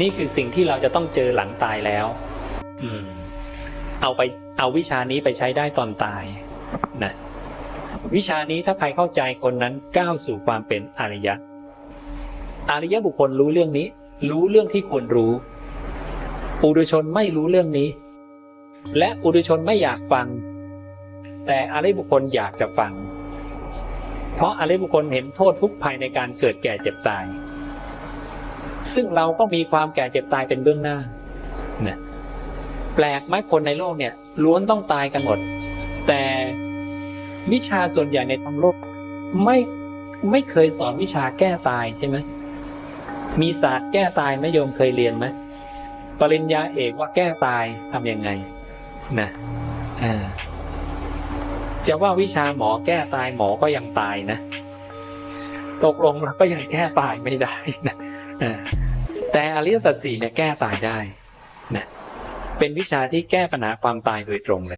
นี่คือสิ่งที่เราจะต้องเจอหลังตายแล้ว อืม เอาไปเอาวิชานี้ไปใช้ได้ตอนตายนะวิชานี้ถ้าใครเข้าใจคนนั้นก้าวสู่ความเป็นอริยะ อริยบุคคลรู้เรื่องนี้ รู้เรื่องที่ควรรู้ปุถุชนไม่รู้เรื่องนี้ และปุถุชนไม่อยากฟัง แต่อริยบุคคลอยากจะฟัง เพราะอริยบุคคลเห็นโทษทุกภายในการเกิดแก่เจ็บตาย ซึ่งเราก็มีความแก่เจ็บตายเป็นเบื้องหน้านะแปลกไหมคนในโลกเนี่ยล้วนต้องตายกันหมด แต่วิชาส่วนใหญ่ในทางโลกไม่ไม่เคยสอนวิชาแก้ตายใช่ไหมมีศาสตร์แก้ตายไหมโยมเคยเรียนไหมปริญญาเอกว่าแก้ตายทำยังไงนะอ่าจะว่าวิชาหมอแก้ตายหมอก็ยังตายนะ ตกลงแล้วก็ยังแก้ตายไม่ได้นะ แต่อริยสัจสี่เนี่ยแก้ตายได้นะเป็นวิชาที่แก้ปัญหาความตายโดยตรงเลย